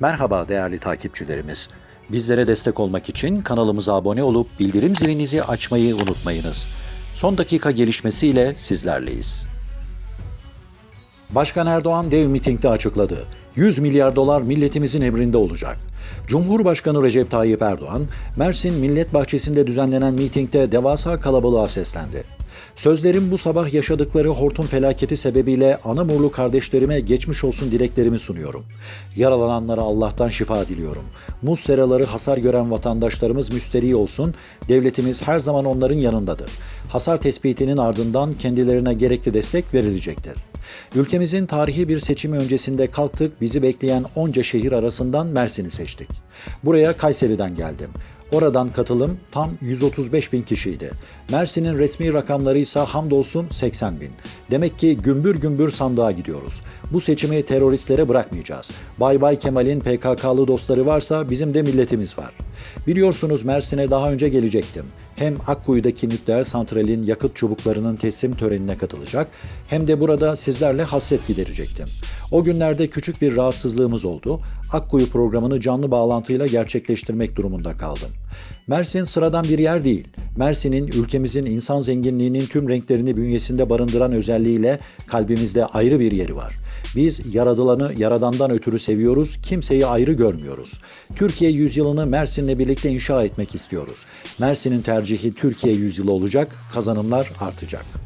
Merhaba değerli takipçilerimiz. Bizlere destek olmak için kanalımıza abone olup bildirim zilinizi açmayı unutmayınız. Son dakika gelişmesiyle sizlerleyiz. Başkan Erdoğan dev mitingde açıkladı. 100 milyar dolar milletimizin emrinde olacak. Cumhurbaşkanı Recep Tayyip Erdoğan, Mersin Millet Bahçesi'nde düzenlenen mitingde devasa kalabalığa seslendi. Sözlerim bu sabah yaşadıkları hortum felaketi sebebiyle Anamurlu kardeşlerime geçmiş olsun dileklerimi sunuyorum. Yaralananlara Allah'tan şifa diliyorum. Muz seraları hasar gören vatandaşlarımız müsterih olsun. Devletimiz her zaman onların yanındadır. Hasar tespitinin ardından kendilerine gerekli destek verilecektir. Ülkemizin tarihi bir seçimi öncesinde kalktık, bizi bekleyen onca şehir arasından Mersin'i seçtik. Buraya Kayseri'den geldim. Oradan katılım tam 135 bin kişiydi. Mersin'in resmi rakamları ise hamdolsun 80 bin. Demek ki gümbür gümbür sandığa gidiyoruz. Bu seçimi teröristlere bırakmayacağız. Bay Bay Kemal'in PKK'lı dostları varsa bizim de milletimiz var. Biliyorsunuz Mersin'e daha önce gelecektim. Hem Akkuyu'daki nükleer santralin yakıt çubuklarının teslim törenine katılacak hem de burada sizlerle hasret giderecektim. O günlerde küçük bir rahatsızlığımız oldu. Akkuyu programını canlı bağlantıyla gerçekleştirmek durumunda kaldım. Mersin sıradan bir yer değil. Mersin'in ülkemizin insan zenginliğinin tüm renklerini bünyesinde barındıran özelliğiyle kalbimizde ayrı bir yeri var. Biz yaradılanı yaradandan ötürü seviyoruz, kimseyi ayrı görmüyoruz. Türkiye yüzyılını Mersin'le birlikte inşa etmek istiyoruz. Mersin'in tercihi Türkiye yüzyılı olacak, kazanımlar artacak.